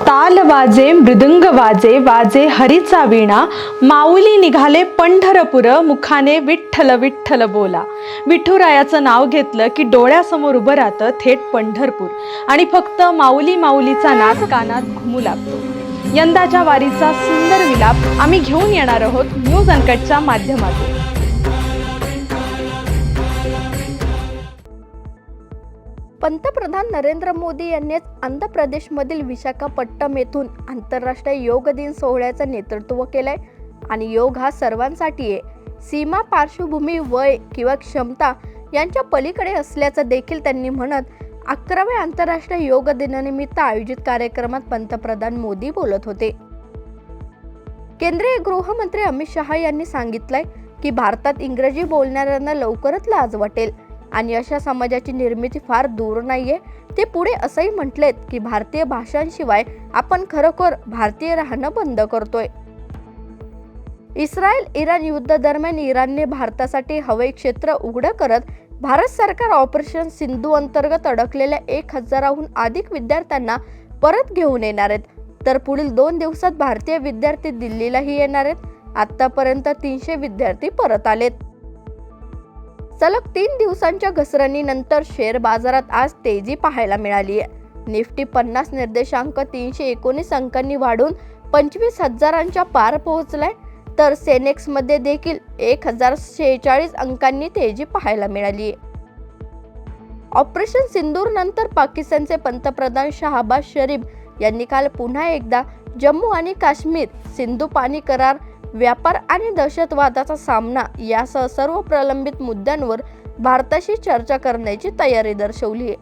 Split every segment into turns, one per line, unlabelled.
ताल वाजे मृदुंग वाजे वाजे हरीचा वीणा माऊली निघाले पंढरपुर मुखाने विठ्ठल विठ्ठल बोला. विठुरायाचं नाव घेतलं की डोळ्यासमोर उभं राहतं थेट पंढरपूर. आणि फक्त माऊली माऊलीचा नाद कानात घुमू लागतो. यंदाच्या वारीचा सुंदर विलाप आम्ही घेऊन येणार आहोत न्यूज अनकटच्या माध्यमातून.
पंतप्रधान नरेंद्र मोदी यांनीच आंध्र प्रदेशमधील विशाखापट्टम येथून आंतरराष्ट्रीय योग दिन सोहळ्याचं नेतृत्व केलंय. आणि योग हा सर्वांसाठी आहे. सीमा पार्श्वभूमी वय किंवा क्षमता यांच्या पलीकडे असल्याचं देखील त्यांनी म्हणत अकराव्या आंतरराष्ट्रीय योग दिनानिमित्त आयोजित कार्यक्रमात पंतप्रधान मोदी बोलत होते. केंद्रीय गृहमंत्री अमित शहा यांनी सांगितलंय की भारतात इंग्रजी बोलणाऱ्यांना लवकरच लाज वाटेल. आणि अशा समाजाची निर्मिती फार दूर नाही आहे ते पुढे असंही म्हटलेत की भारतीय भाषांशिवाय आपण खरोखर भारतीय राहणं बंद करतोय. इस्रायल इराण युद्धादरम्यान इराणने भारतासाठी हवाई क्षेत्र उघडं करत भारत सरकार ऑपरेशन सिंधू अंतर्गत अडकलेल्या एक हजाराहून अधिक विद्यार्थ्यांना परत घेऊन येणार आहेत. तर पुढील दोन दिवसात भारतीय विद्यार्थी दिल्लीलाही येणार आहेत. आतापर्यंत तीनशे विद्यार्थी परत आलेत. सलग तीन दिवसांच्या घसरणीनंतर शेअर बाजारात आज तेजी पाहायला मिळाली. आहे निफ्टी पन्नास निर्देशांक तीनशे एकोणीस अंकांनी वाढून पंचवीस हजारांच्या पार पोहोचलाय. तर सेनेक्समध्ये देखील एक हजार शेहेचाळीस अंकांनी तेजी पाहायला मिळाली. आहे ऑपरेशन सिंदूर नंतर पाकिस्तानचे पंतप्रधान शहाबाज शरीफ यांनी काल पुन्हा एकदा जम्मू आणि काश्मीर सिंधू पाणी करार व्यापार आणि दहशतवादाचा सामना यासह सर्व प्रलंबित मुद्द्यांवर भारताशी चर्चा करण्याची तयारी दर्शवली आहे.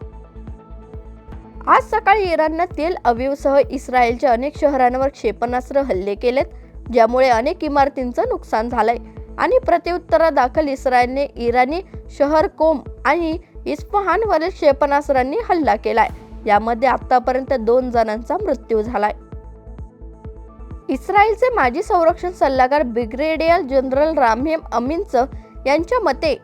आज सकाळी इराणनं तेल अवीवसह इस्रायलच्या अनेक शहरांवर क्षेपणास्त्र हल्ले केलेत ज्यामुळे अनेक इमारतींचं नुकसान झालंय. आणि प्रत्युत्तरादाखल इस्रायलने इराणी शहर कोम आणि इस्फहानवरील क्षेपणास्त्रांनी हल्ला केलाय. यामध्ये आतापर्यंत दोन जणांचा मृत्यू झालाय. इस्रायलचे माजी संरक्षण सल्लागार ब्रिगेडियर जनरल रामहेम अमिनच यांच्या मते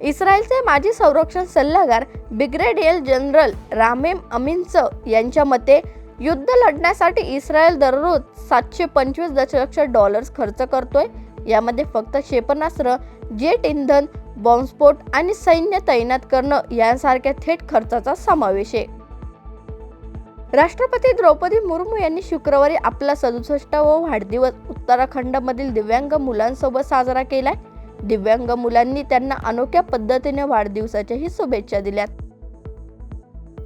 इस्रायलचे माजी संरक्षण सल्लागार ब्रिगेडियर जनरल रामेम अमिनच यांच्या मते युद्ध लढण्यासाठी इस्रायल दररोज सातशे पंचवीस दशलक्ष डॉलर्स खर्च करतोय. यामध्ये फक्त क्षेपणास्त्र जेट इंधन बॉम्बस्फोट आणि सैन्य तैनात करणं यांसारख्या थेट खर्चाचा समावेश आहे. राष्ट्रपती द्रौपदी मुर्मू यांनी शुक्रवारी आपला सदुसष्टावा वाढदिवस उत्तराखंडमधील दिव्यांग मुलांसोबत साजरा केलाय. दिव्यांग मुलांनी त्यांना अनोख्या पद्धतीने वाढदिवसाच्याही शुभेच्छा दिल्यात.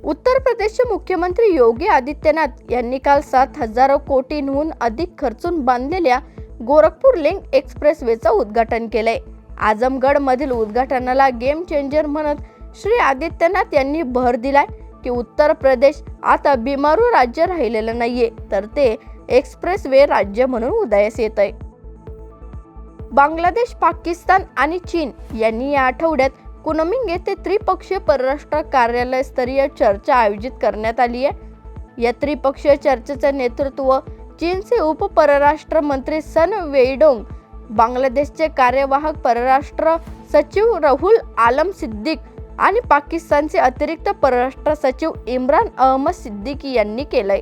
उत्तर प्रदेशचे मुख्यमंत्री योगी आदित्यनाथ यांनी काल सात हजारो कोटींहून अधिक खर्चून बांधलेल्या गोरखपूर लिंक एक्सप्रेसवेचं उद्घाटन केलंय. आजमगडमधील उद्घाटनाला गेम चेंजर म्हणत श्री आदित्यनाथ यांनी भर दिलाय. की उत्तर प्रदेश आता बिमारू राज्य राहिलेलं नाहीये तर ते एक्सप्रेस वे राज्य म्हणून उदयास येत आहे बांगलादेश पाकिस्तान आणि चीन यांनी या आठवड्यात कुनमिंग येथे त्रिपक्षीय परराष्ट्र कार्यालय स्तरीय चर्चा आयोजित करण्यात आली आहे. या त्रिपक्षीय चर्चेचं नेतृत्व चीनचे उपपरराष्ट्र मंत्री सन वेडोंग बांगलादेशचे कार्यवाहक परराष्ट्र सचिव राहुल आलम सिद्दीक आणि पाकिस्तानचे अतिरिक्त परराष्ट्र सचिव इम्रान अहमद सिद्दीकी यांनी केलंय.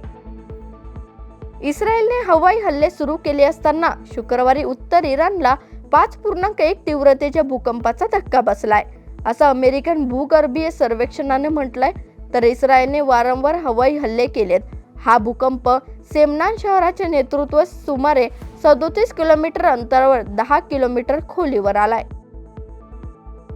इस्रायलने हवाई हल्ले सुरू केले असताना शुक्रवारी उत्तर इराणला पाच पूर्णांक एक तीव्रतेच्या भूकंपाचा धक्का बसलाय. असं अमेरिकन भूगर्भीय सर्वेक्षणाने म्हटलंय तर इस्रायलने वारंवार हवाई हल्ले केलेत. हा भूकंप सेमनान शहराचे नेतृत्व सुमारे सदोतीस किलोमीटर अंतरावर दहा किलोमीटर खोलीवर आलाय.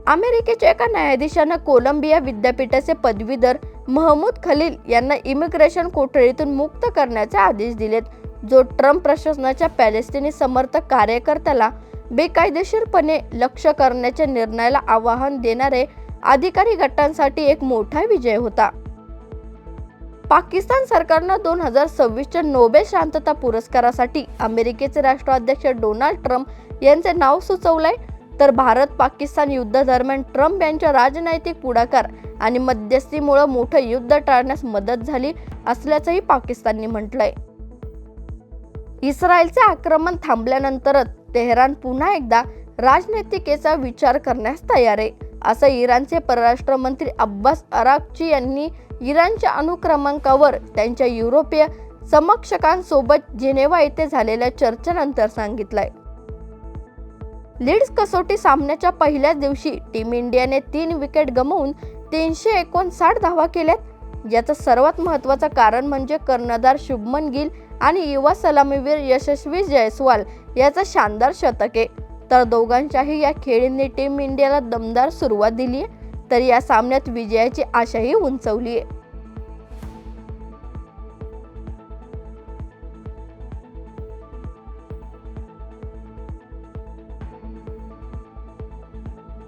अमेरिकेच्या एका न्यायाधीशानं कोलंबिया विद्यापीठाचे पदवीधर महमूद खलील यांना इमिग्रेशन कोठडीतून मुक्त करण्याचे आदेश दिलेत. जो ट्रम्प प्रशासनाच्या पॅलेस्टिनी समर्थक कार्यकर्त्याला बेकायदेशीरपणे लक्ष करण्याच्या निर्णयाला आवाहन देणारे अधिकारी गटांसाठी एक मोठा विजय होता. पाकिस्तान सरकारनं दोन हजार सव्वीसच्या नोबेल शांतता पुरस्कारासाठी अमेरिकेचे राष्ट्राध्यक्ष डोनाल्ड ट्रम्प यांचे नाव सुचवलंय. तर भारत पाकिस्तान युद्धादरम्यान ट्रम्प यांच्या राजनैतिक पुढाकार आणि मध्यस्थीमुळे मोठं युद्ध टाळण्यास मदत झाली असल्याचंही पाकिस्तानने म्हटलंय. इस्रायलचे आक्रमण थांबल्यानंतरच तेहरान पुन्हा एकदा राजनैतिकेचा विचार करण्यास तयार आहे असं इराणचे परराष्ट्र मंत्री अब्बास अराकची यांनी इराणच्या अनुक्रमांकावर त्यांच्या युरोपीय समक्षकांसोबत जिनेवा येथे झालेल्या चर्चेनंतर सांगितलंय. लीड्स कसोटी सामन्याच्या पहिल्याच दिवशी टीम इंडियाने तीन विकेट गमावून तीनशे एकोणसाठ धावा केल्यात. याचं सर्वात महत्त्वाचं कारण म्हणजे कर्णधार शुभमन गिल आणि युवा सलामीवीर यशस्वी जयस्वाल याचं शानदार शतक आहे. तर दोघांच्याही या खेळींनी टीम इंडियाला दमदार सुरुवात दिली आहे तर या सामन्यात विजयाची आशाही उंचवली आहे